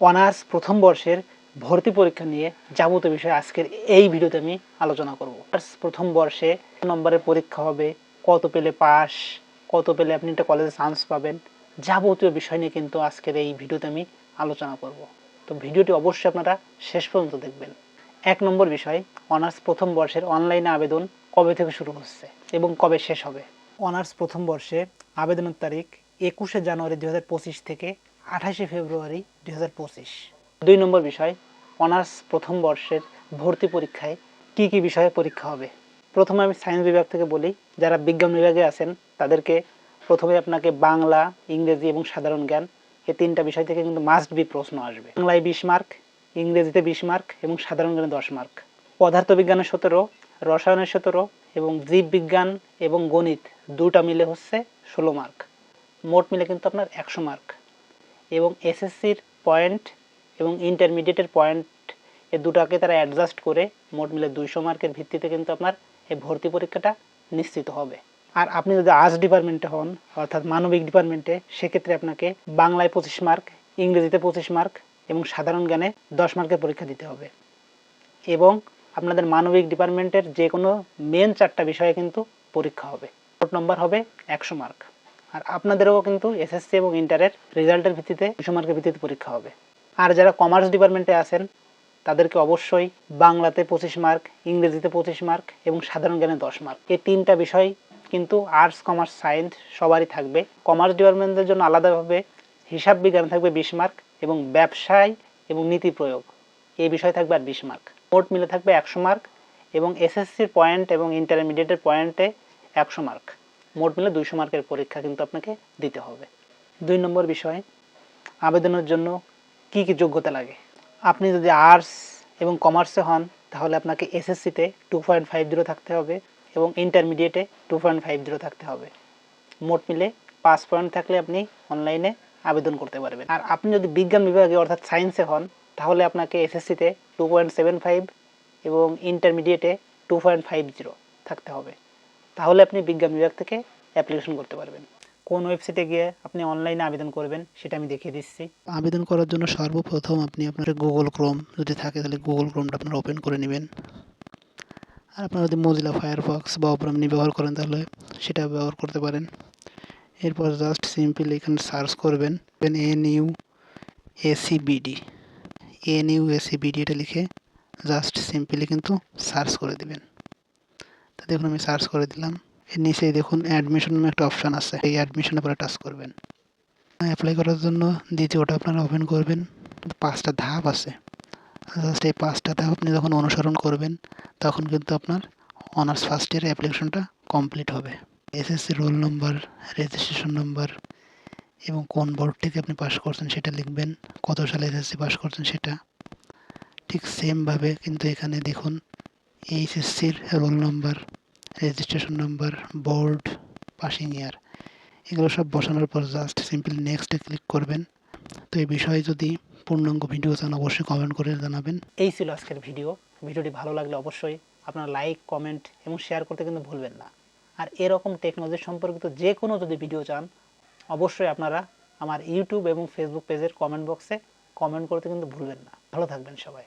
Honours প্রথম বর্ষের ভর্তি পরীক্ষা নিয়ে যাবতীয় বিষয়ে আজকের এই ভিডিওতে আমি আলোচনা করব। অনার্স প্রথম বর্ষে নম্বরের পরীক্ষা হবে, কত পেলে পাস কত পেলে আপনি একটা কলেজে চান্স পাবেন, যাবতীয় বিষয় নিয়ে কিন্তু আজকের এই ভিডিওতে আমি আলোচনা করব। তো ভিডিওটি অবশ্যই আপনারা শেষ পর্যন্ত দেখবেন। এক নম্বর বিষয়, অনার্স প্রথম বর্ষের অনলাইনে আবেদন কবে থেকে শুরু হচ্ছে এবং কবে শেষ হবে? অনার্স প্রথম বর্ষে আবেদনের তারিখ একুশে জানুয়ারি দু হাজার পঁচিশ থেকে আঠাশে ফেব্রুয়ারি দুই দুই নম্বর বিষয়, অনার্স প্রথম বর্ষের ভর্তি পরীক্ষায় কি কি বিষয়ে পরীক্ষা হবে? প্রথমে আমি সায়েন্স বিভাগ থেকে বলি, যারা বিজ্ঞান বিভাগে আছেন, তাদেরকে প্রথমে আপনাকে বাংলা, ইংরেজি এবং সাধারণ জ্ঞান, এই তিনটা বিষয় থেকে কিন্তু মাস্ট বি প্রশ্ন আসবে। বাংলায় বিশ মার্ক, ইংরেজিতে বিশ মার্ক এবং সাধারণ জ্ঞানে দশ মার্ক। পদার্থবিজ্ঞানের সতেরো রসায়নের সতেরো এবং জীববিজ্ঞান এবং গণিত দুটা মিলে হচ্ছে ষোলো মার্ক। মোট মিলে কিন্তু আপনার একশো মার্ক। এবং এসএসসির পয়েন্ট এবং ইন্টারমিডিয়েটের পয়েন্ট এ দুটাকে তারা অ্যাডজাস্ট করে মোট মিলে দুইশো মার্কের ভিত্তিতে কিন্তু আপনার এই ভর্তি পরীক্ষাটা নিশ্চিত হবে। আর আপনি যদি আর্টস ডিপার্টমেন্টে হন, অর্থাৎ মানবিক ডিপার্টমেন্টে সেক্ষেত্রে আপনাকে বাংলায় পঁচিশ মার্ক ইংরেজিতে পঁচিশ মার্ক এবং সাধারণ জ্ঞানে দশ মার্কের পরীক্ষা দিতে হবে। এবং আপনাদের মানবিক ডিপার্টমেন্টের যে কোনো মেন চারটা বিষয়ে কিন্তু পরীক্ষা হবে। মোট নম্বর হবে একশো মার্ক আর আপনাদেরও কিন্তু এসএসসি এবং ইন্টারের রেজাল্টের ভিত্তিতে দুশো মার্কের ভিত্তিতে পরীক্ষা হবে। আর যারা কমার্স ডিপার্টমেন্টে আছেন, তাদেরকে অবশ্যই বাংলাতে পঁচিশ মার্ক ইংরেজিতে পঁচিশ মার্ক এবং সাধারণ জ্ঞানে দশ মার্ক এই তিনটা বিষয় কিন্তু আর্টস কমার্স সায়েন্স সবারই থাকবে। কমার্স ডিপার্টমেন্টের জন্য আলাদাভাবে হিসাব বিজ্ঞান থাকবে বিশ মার্ক এবং ব্যবসায় এবং নীতি প্রয়োগ। এই বিষয় থাকবে আর বিশ মার্ক মোট মিলে থাকবে একশো মার্ক এবং এসএসসির পয়েন্ট এবং ইন্টারমিডিয়েটের পয়েন্টে একশো মার্ক মোট মিলে দুইশো মার্কের পরীক্ষা কিন্তু আপনাকে দিতে হবে। দুই নম্বর বিষয়, আবেদনের জন্য কি কি যোগ্যতা লাগে? আপনি যদি আর্টস এবং কমার্সে হন, তাহলে আপনাকে এসএসসিতে টু পয়েন্ট ফাইভ জিরো থাকতে হবে এবং ইন্টারমিডিয়েটে টু পয়েন্ট ফাইভ জিরো থাকতে হবে। মোট মিলে পাঁচ পয়েন্ট থাকলে আপনি অনলাইনে আবেদন করতে পারবেন। আর আপনি যদি বিজ্ঞান বিভাগে অর্থাৎ সায়েন্সে হন, তাহলে আপনাকে এসএসসিতে টু পয়েন্ট সেভেন ফাইভ এবং ইন্টারমিডিয়েটে টু পয়েন্ট ফাইভ জিরো থাকতে হবে। তাহলে আপনি বিজ্ঞান বিভাগ থেকে অ্যাপ্লিকেশন করতে পারবেন। কোন ওয়েবসাইটে গিয়ে আপনি অনলাইনে আবেদন করবেন, সেটা আমি দেখিয়ে দিচ্ছি। আবেদন করার জন্য সর্বপ্রথম আপনি আপনার গুগল ক্রোম যদি থাকে, তাহলে গুগল ক্রোমটা আপনারা ওপেন করে নেবেন। আর আপনারা যদি মজিলা ফায়ারফক্স বা অপরামনি ব্যবহার করেন, তাহলে সেটা ব্যবহার করতে পারেন। এরপর জাস্ট সিম্পলি এখানে সার্চ করবেন N U ACBD N U ACBD এটা লিখে জাস্ট সিম্পলি কিন্তু সার্চ করে দিবেন। দেখুন, আমি সার্চ করে দিলাম। এর নিচে দেখুন অ্যাডমিশন নামে একটা অপশান আছে। এই অ্যাডমিশনের পরে টাচ করবেন। অ্যাপ্লাই করার জন্য দ্বিতীয়টা আপনারা ওপেন করবেন। পাঁচটা ধাপ আছে। জাস্ট এই পাঁচটা ধাপ আপনি যখন অনুসরণ করবেন, তখন কিন্তু আপনার অনার্স ফার্স্ট ইয়ার অ্যাপ্লিকেশনটা কমপ্লিট হবে। SSC roll number registration number এবং কোন বোর্ড থেকে আপনি পাস করছেন সেটা লিখবেন। কত সালে এসএসসি পাস করছেন সেটা। ঠিক সেমভাবে কিন্তু এখানে দেখুন এইচএসসির roll number registration number board passing year এগুলো সব বসানোর পর জাস্ট সিম্পল নেক্সটে ক্লিক করবেন। তো এই বিষয়ে যদি পূর্ণাঙ্গ ভিডিও চান, অবশ্যই কমেন্ট করে জানাবেন। এই ছিল আজকের ভিডিও ভিডিওটি ভালো লাগলে অবশ্যই আপনারা লাইক কমেন্ট এবং শেয়ার করতে কিন্তু ভুলবেন না। আর এরকম টেকনোলজি সম্পর্কিত যে কোনো যদি ভিডিও চান, অবশ্যই আপনারা আমার ইউটিউব এবং ফেসবুক পেজের কমেন্ট বক্সে কমেন্ট করতে কিন্তু ভুলবেন না। ভালো থাকবেন সবাই।